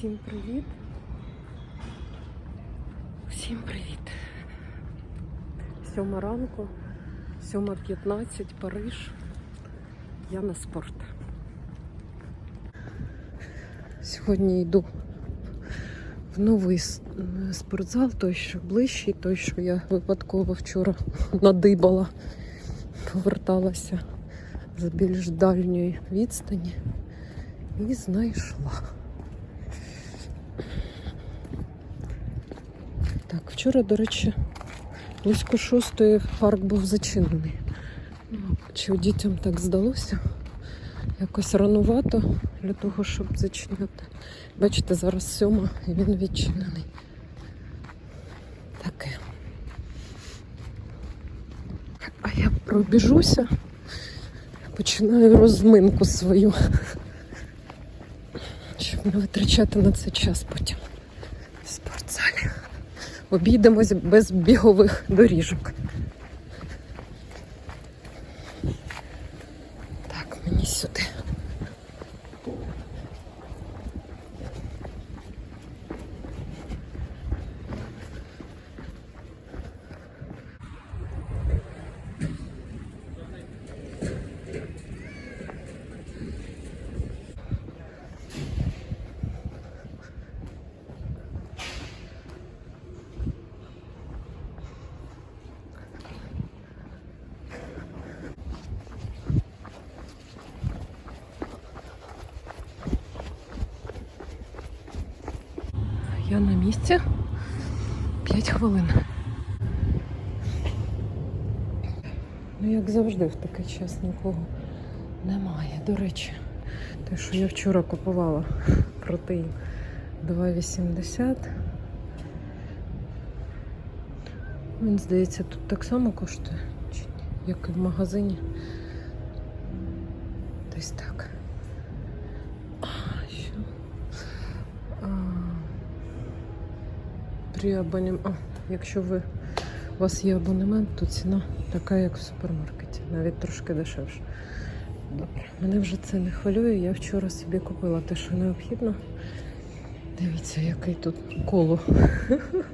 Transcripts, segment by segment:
Всім привіт. Всім привіт. Сьома ранку, 7.15, Париж. Я на спорт. Сьогодні йду в новий спортзал, той, що ближчий, той, що я випадково вчора надибала, поверталася з більш дальньої відстані і знайшла. Так, вчора, до речі, близько шостої парк був зачинений. Чи дітям так здалося? Якось ранувато для того, щоб зачиняти. Бачите, зараз сьома і він відчинений. Таке. А я пробіжуся, починаю розминку свою, щоб не витрачати на це час потім. Обійдемось без бігових доріжок. Так, мені сюди. На місці. 5 хвилин. Ну, як завжди, в такий час нікого немає. До речі, те, що я вчора купувала протеїн 2,80. Він, здається, тут так само коштує, як і в магазині. Десь так. А, що? А, при абонем... а, якщо ви, у вас є абонемент, то ціна така, як в супермаркеті, навіть трошки дешевше. Добре, мене вже це не хвилює. Я вчора собі купила те, що необхідно. Дивіться, який тут коло.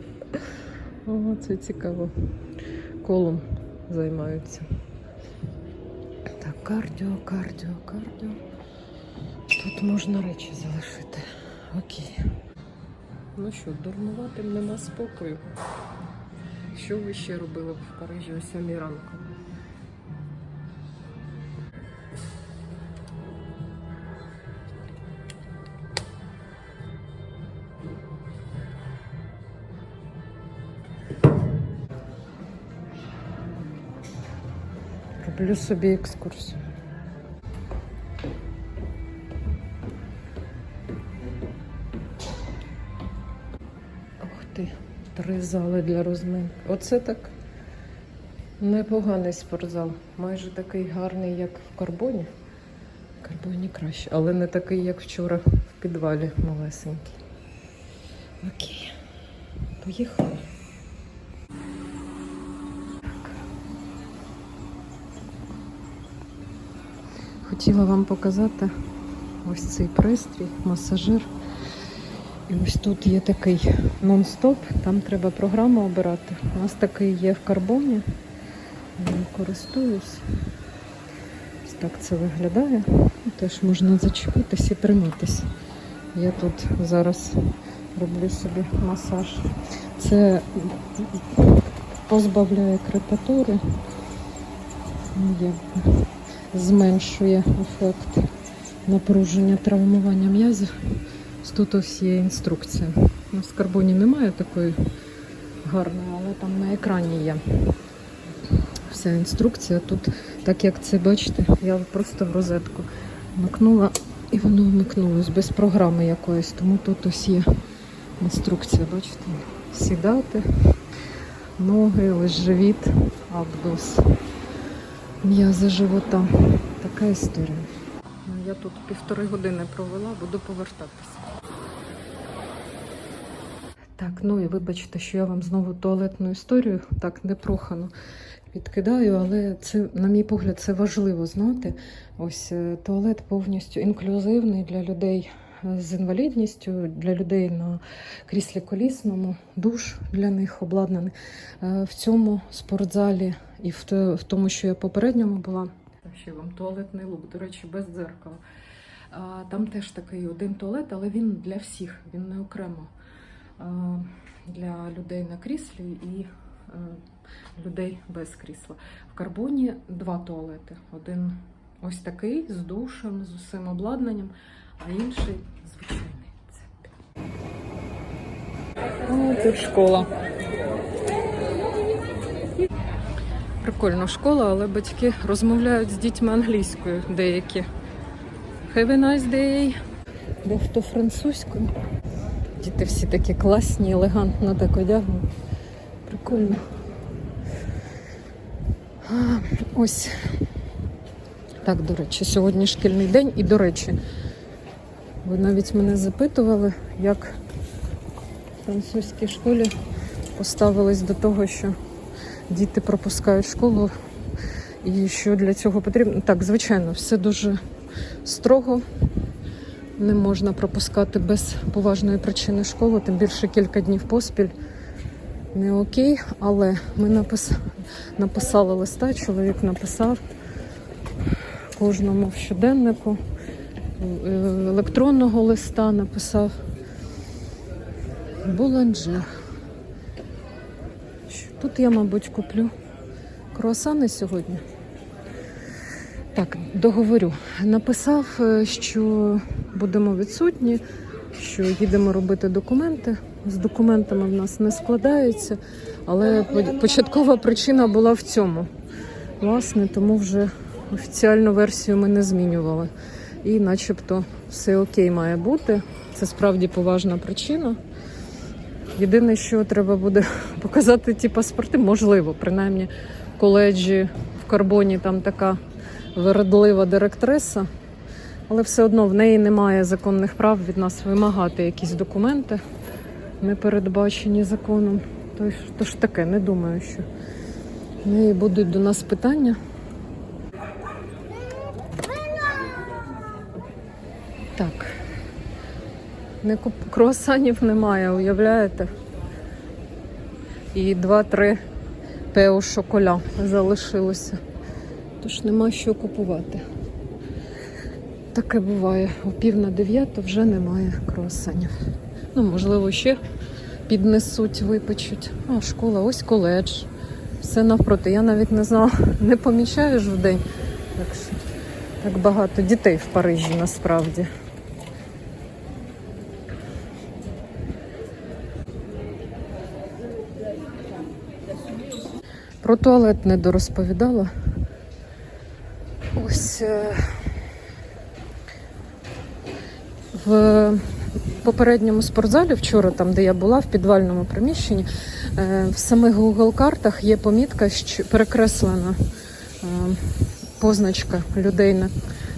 О, це цікаво. Колом займаються. Так, кардіо, кардіо, кардіо. Тут можна речі залишити. Окей. Ну що, дурнуватим нема спокою. Що ви ще робили в Парижі о 7 ранку? Роблю собі екскурсію. Три зали для розминки. Оце так непоганий спортзал. Майже такий гарний, як в карбоні. В карбоні краще, але не такий, як вчора в підвалі малесенький. Окей, поїхали. Хотіла вам показати ось цей пристрій, масажир. І ось тут є такий нон-стоп, там треба програму обирати. У нас такий є в карбоні. Я користуюсь. Ось так це виглядає. Теж можна зачепитись і триматись. Я тут зараз роблю собі масаж. Це позбавляє крепатури, ну, зменшує ефект напруження травмування м'язів. Тут ось є інструкція. Ну, в карбоні немає такої гарної, але там на екрані є вся інструкція. Тут, так як це бачите, я просто в розетку вмикнула і воно вмикнулось без програми якоїсь. Тому тут ось є інструкція, бачите, сідати, ноги, ось живіт, абдус, м'язи живота. Така історія. Я тут півтори години провела, буду повертатися. Так, ну і вибачте, що я вам знову туалетну історію так непрохано відкидаю, але це, на мій погляд, це важливо знати. Ось е, туалет повністю інклюзивний для людей е, з інвалідністю, для людей на кріслі колісному, душ для них обладнаний. Е, В цьому спортзалі і в тому, що я попередньому була. Ще вам туалетний лук, до речі, без дзеркала. Там теж такий один туалет, але він для всіх, він не окремо для людей на кріслі і е, людей без крісла. В карбоні два туалети. Один ось такий з душем, з усім обладнанням, а інший звичайний. Це О, тут школа. Прикольна школа, але батьки розмовляють з дітьми англійською деякі. Have a nice day. Дехто французькою. Діти всі такі класні, елегантно так одягнені. Прикольно. А, ось. Так, до речі, сьогодні шкільний день. І, до речі, ви навіть мене запитували, як в французькій школі поставились до того, що діти пропускають школу і що для цього потрібно. Так, звичайно, все дуже строго. Не можна пропускати без поважної причини школу, тим більше кілька днів поспіль. Не окей, але ми напис... написали листа, чоловік написав кожному в щоденнику, е, електронного листа написав Буланджер. Тут я, мабуть, куплю круасани сьогодні. Так, договорю. Написав, е, що будемо відсутні, що їдемо робити документи. З документами в нас не складається, але початкова причина була в цьому. Власне, тому вже офіціальну версію ми не змінювали. І начебто все окей має бути. Це справді поважна причина. Єдине, що треба буде показати ті паспорти, можливо, принаймні коледжі в карбоні там така вередлива директриса, але все одно в неї немає законних прав від нас вимагати якісь документи, не передбачені законом. Тож, тож таке, не думаю, що в неї будуть до нас питання. Так. Не куп... Круасанів немає, уявляєте? І два-три пео шоколя залишилося. Тож нема що купувати. Таке буває. О пів на дев'яту вже немає круасанів. Ну, можливо, ще піднесуть, випечуть. А, школа, ось коледж. Все навпроти. Я навіть не знала, не помічаєш в день. Так, так багато дітей в Парижі насправді. Про туалет не дорозповідала. Ось е, в попередньому спортзалі, вчора, там, де я була, в підвальному приміщенні, е, в самих Google картах є помітка, що перекреслена е, позначка людей на,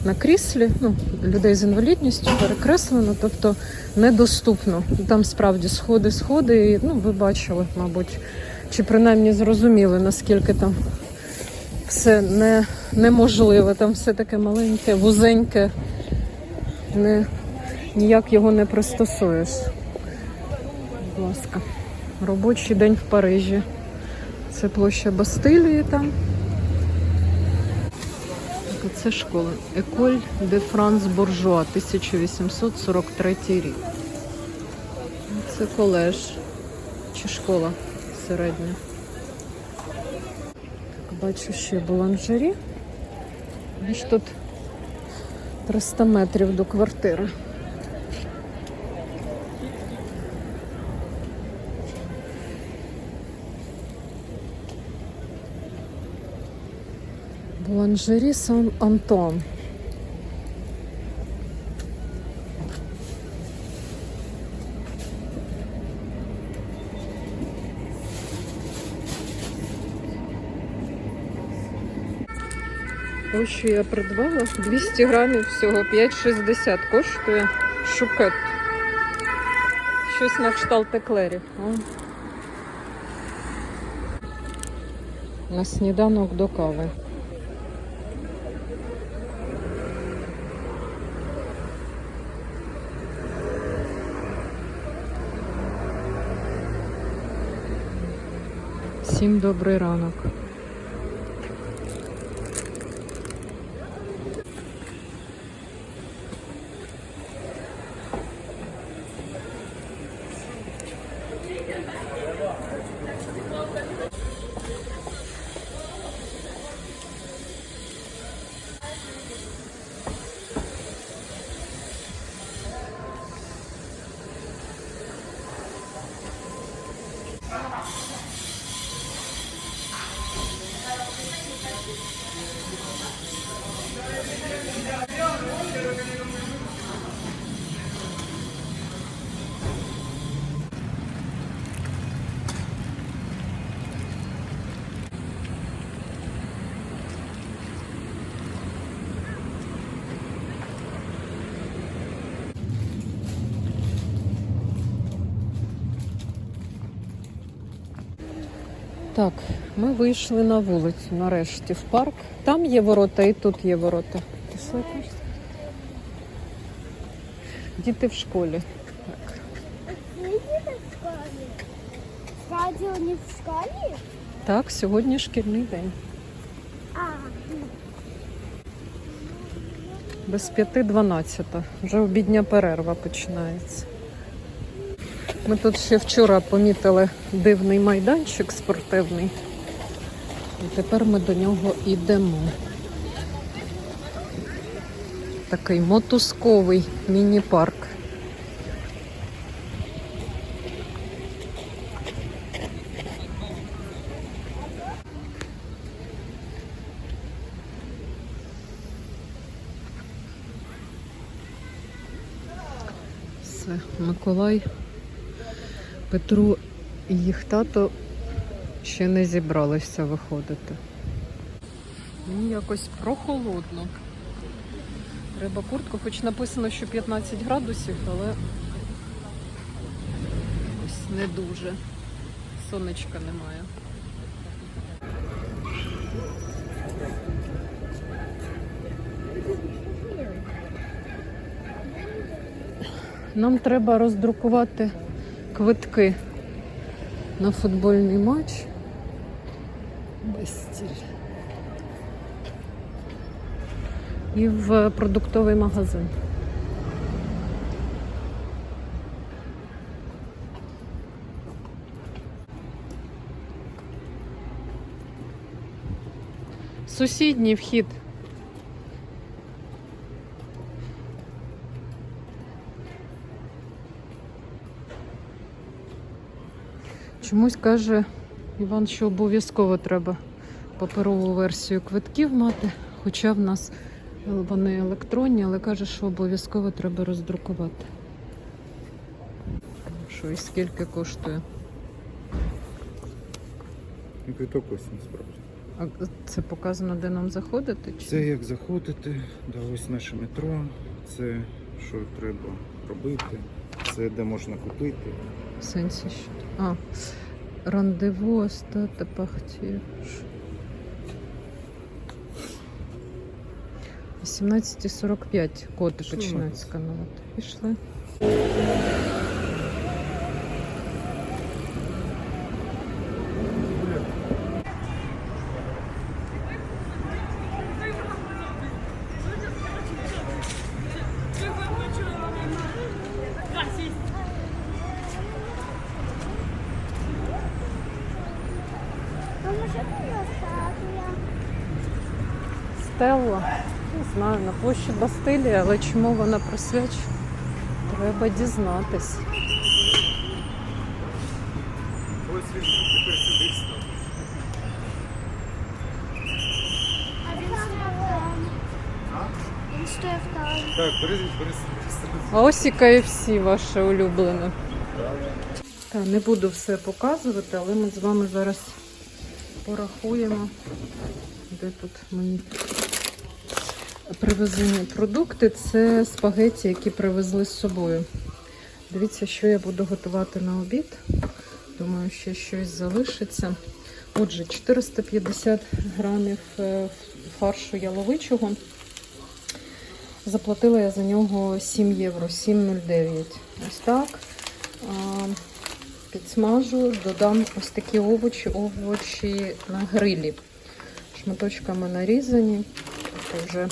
на кріслі, ну, людей з інвалідністю перекреслено, тобто недоступно. Там справді сходи, сходи, і ну, ви бачили, мабуть, чи принаймні зрозуміли, наскільки там все не, неможливе, там все таке маленьке, вузеньке, не, ніяк його не пристосуєш. Будь ласка, робочий день в Парижі. Це площа Бастилії там. Це школа. Еколь де Франс Буржуа, 1843 рік. Це колеж чи школа середня. Бачу ще буланжері. Аж тут 300 метрів до квартири. Буланжері Сан Антон. Того, що я придбала, 200 грамів всього 5,60 коштує шукет. Щось на кшталт еклерів. На сніданок до кави. Всім добрий ранок. Так, ми вийшли на вулицю нарешті в парк. Там є ворота і тут є ворота. Діти в школі. Так. Видите в школе? так, сьогодні шкільний день. А, Без п'яти дванадцята. Вже обідня перерва починається. Ми тут ще вчора помітили дивний майданчик спортивний. І тепер ми до нього йдемо. Такий мотузковий міні-парк. Миколай, Петру і їх тато ще не зібралися виходити. Ну, якось прохолодно. Треба куртку, хоч написано, що 15 градусів, але ось не дуже. Сонечка немає. Нам треба роздрукувати квитки на футбольний матч. Безстіль. І в продуктовий магазин. Сусідній вхід. Чомусь каже Іван, що обов'язково треба паперову версію квитків мати, хоча в нас вони електронні, але каже, що обов'язково треба роздрукувати. Що і скільки коштує? Квиток ось насправді. А це показано, де нам заходити? Чи? Це як заходити, да, ось наше метро, це що треба робити, це де можна купити. В сенсі що? А, рандеву остати пахті. 18.45 коди Пішли, починають сканувати. Пішли. а может ее статуя? Стелла. Не знаю, на площі але чому вона присвячена? Треба дізнатись. Ось він тепер сюди став. А він стояв там. Він стояв там. Так, бери, бери, бери. А ось і KFC ваше улюблене. Так, не буду все показувати, але ми з вами зараз порахуємо, де тут мої привезені продукти. Це спагеті, які привезли з собою. Дивіться, що я буду готувати на обід. Думаю, ще щось залишиться. Отже, 450 грамів е, фаршу яловичого. Заплатила я за нього 7 євро, 7,09. Ось так. Підсмажу, додам ось такі овочі, овочі на грилі. Шматочками нарізані. Тобто вже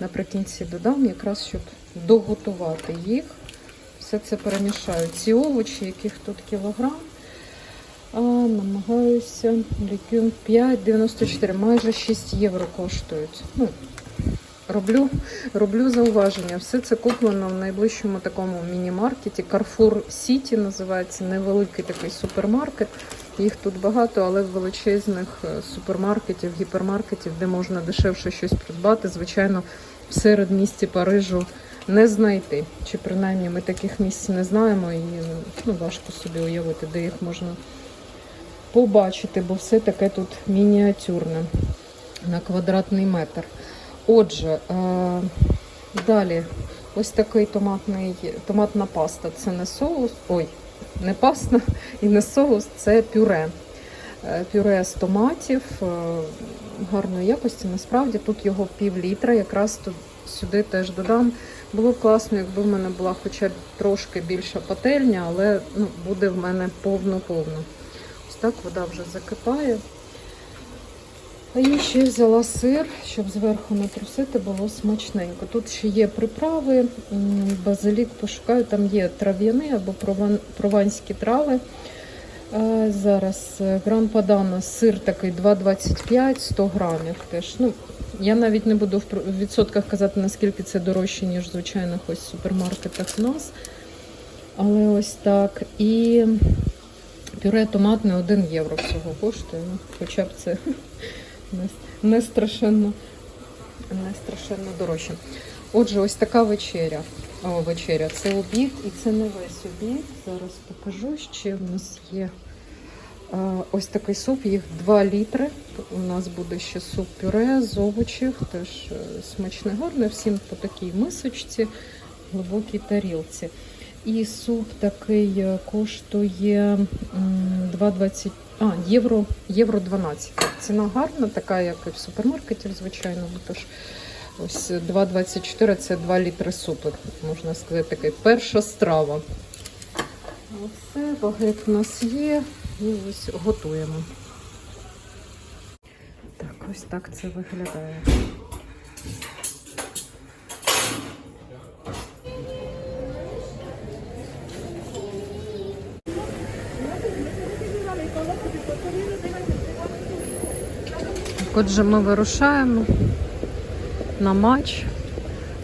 наприкінці додам, якраз щоб доготувати їх. Все це перемішаю. Ці овочі, яких тут кілограм. А, намагаюся лікюм 5,94, майже 6 євро коштують. Ну, роблю, роблю зауваження. Все це куплено в найближчому такому міні-маркеті. Carrefour City називається невеликий такий супермаркет. Їх тут багато, але в величезних е, супермаркетів, гіпермаркетів, де можна дешевше щось придбати, звичайно, в середмісті Парижу не знайти. Чи принаймні ми таких місць не знаємо і ну, важко собі уявити, де їх можна побачити, бо все таке тут мініатюрне на квадратний метр. Отже, е, далі ось такий томатний, томатна паста. Це не соус, ой, не пасна і не соус, це пюре. Е, Пюре з томатів е, гарної якості. Насправді тут його пів літра. Якраз тут сюди теж додам. Було б класно, якби в мене була хоча б трошки більша пательня, але ну, буде в мене повно-повно. Ось так вода вже закипає. А я ще взяла сир, щоб зверху натрусити було смачненько. Тут ще є приправи, базилік пошукаю, там є трав'яни або прован- прованські трави. Зараз е, гран падано, сир такий 2,25, 100 грамів теж. Ну, я навіть не буду в відсотках казати, наскільки це дорожче, ніж в звичайних ось супермаркетах у нас. Але ось так. І пюре томатне 1 євро всього коштує. Ну, хоча б це не, страшенно, не страшенно дорожче. Отже, ось така вечеря. О, вечеря. Це обід і це не весь обід. Зараз покажу. Ще в нас є а, ось такий суп, їх 2 літри. У нас буде ще суп пюре з овочів, теж е, смачне, гарне. Всім по такій мисочці, глибокій тарілці. І суп такий е, коштує м, 2,20, а, євро, євро 12. Ціна гарна, така, як і в супермаркеті, звичайно, тож ось 2,24 це 2 літри супу, можна сказати, такий перша страва. Все, багет у нас є, і ось готуємо. Так, ось так це виглядає. Отже, ми вирушаємо на матч.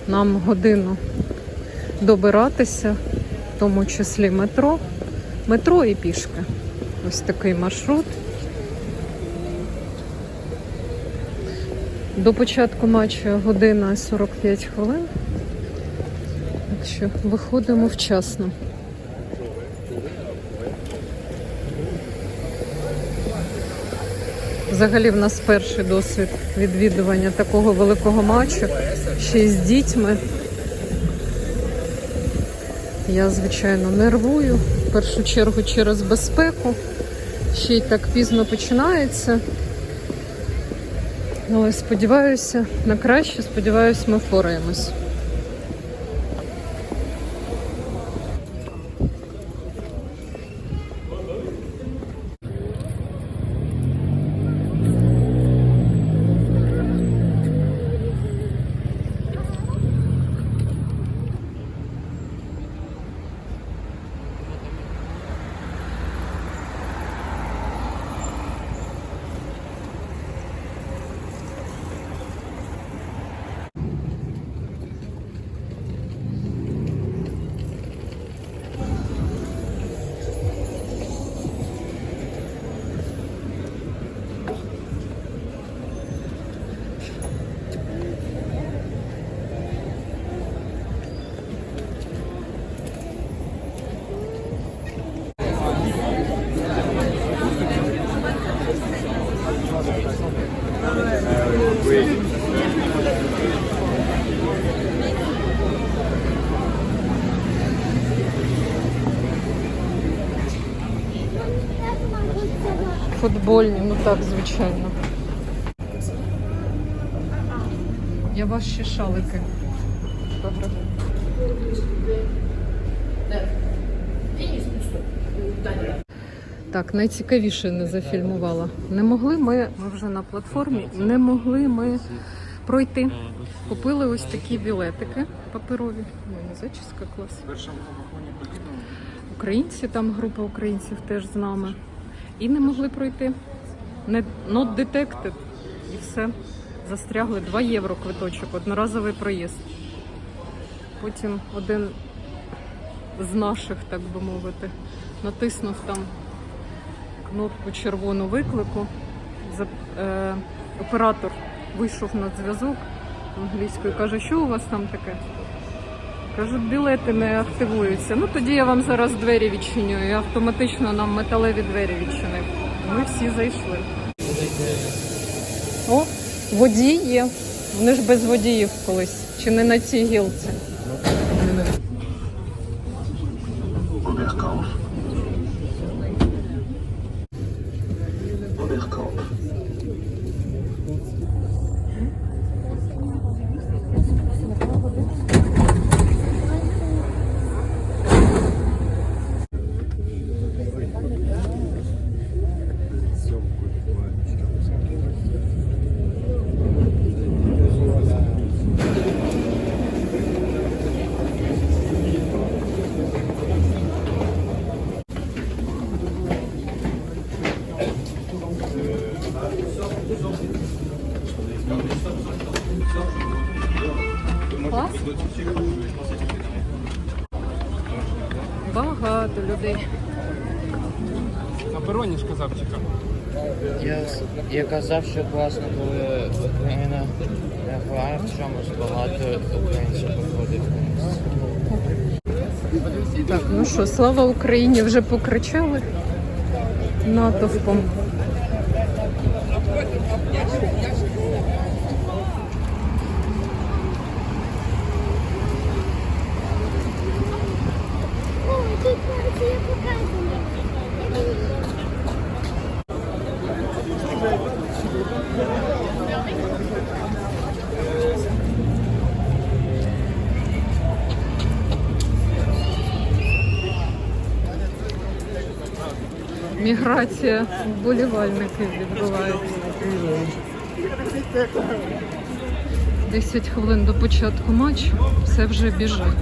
Нам годину добиратися, в тому числі метро. Метро і пішки. Ось такий маршрут. До початку матчу година 45 хвилин. Так що виходимо вчасно. Взагалі в нас перший досвід відвідування такого великого матчу, ще й з дітьми. Я, звичайно, нервую. В першу чергу через безпеку. Ще й так пізно починається. Але сподіваюся на краще, сподіваюся, ми впораємось. Футбольні, ну так, звичайно. Я вас ще шалики. фотографую. Так, найцікавіше не зафільмувала. Не могли ми, ми вже на платформі, не могли ми пройти. Купили ось такі білетики паперові. Ой, зачіска клас. Українці, там група українців теж з нами. І не могли пройти. Не, not detected. І все. Застрягли 2 євро квиточок, одноразовий проїзд. Потім один з наших, так би мовити, натиснув там кнопку червону виклику. Е, оператор вийшов на зв'язок англійською, каже, що у вас там таке? Кажуть, білети не активуються. Ну тоді я вам зараз двері відчиню. І автоматично нам металеві двері відчинив. Ми всі зайшли. О, водій є. Вони ж без водіїв колись. Чи не на цій гілці? Клас. Багато людей. На пероні ж казав чекав. Я, я казав, що класно, коли Україна грає в чомусь багато українців виходить вниз. Так, ну що, слава Україні вже покричали натовпом. Міграція вболівальників відбувається. 10 хвилин до початку матчу, все вже біжать.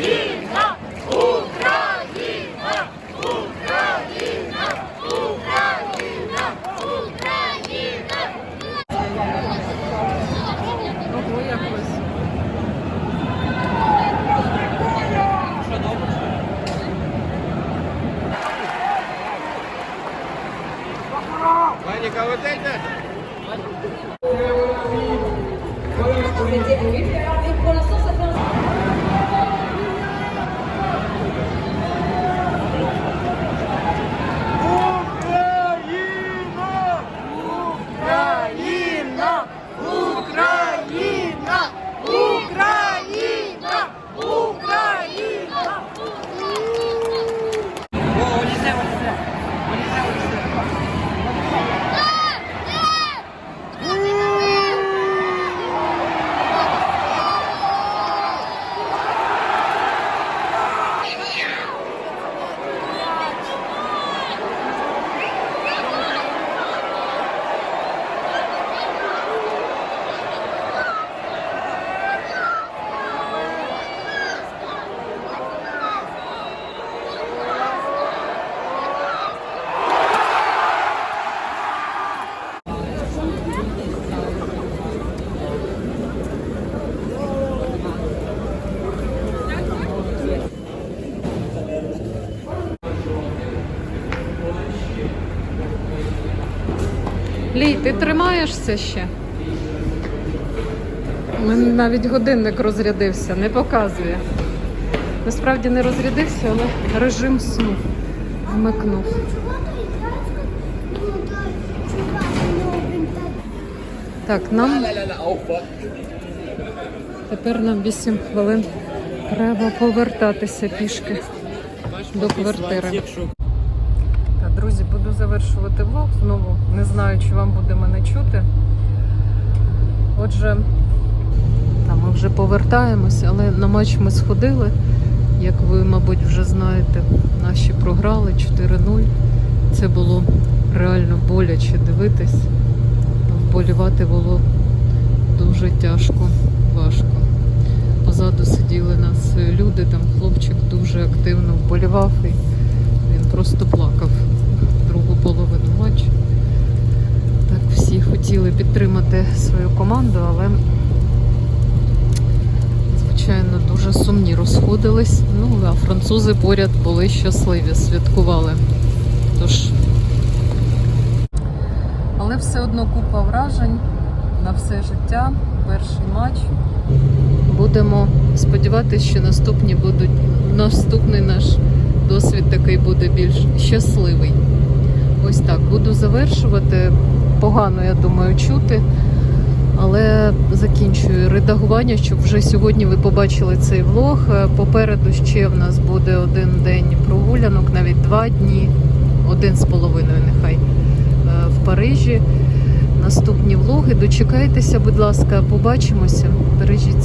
Yeah. Ти тримаєшся ще? У мене навіть годинник розрядився, не показує. Насправді не розрядився, але режим сну вмикнув. Так, нам тепер нам 8 хвилин. Треба повертатися пішки до квартири. Завершувати влог знову. Не знаю, чи вам буде мене чути. Отже, та, ми вже повертаємося, але на матч ми сходили. Як ви, мабуть, вже знаєте, наші програли 4-0. Це було реально боляче дивитись. Вболівати було дуже тяжко, важко. Позаду сиділи нас люди, там хлопчик дуже активно вболівав і він просто плакав другу половину матчу. Так всі хотіли підтримати свою команду, але звичайно дуже сумні розходились. Ну, а французи поряд були щасливі, святкували. Тож, але все одно купа вражень на все життя. Перший матч. Будемо сподіватися, що наступні будуть наступний наш досвід такий буде більш щасливий. Ось так буду завершувати. Погано, я думаю, чути. Але закінчую редагування, щоб вже сьогодні ви побачили цей влог. Е, Попереду ще в нас буде один день прогулянок, навіть два дні, один з половиною, нехай е, в Парижі. Наступні влоги. Дочекайтеся, будь ласка, побачимося. Бережіть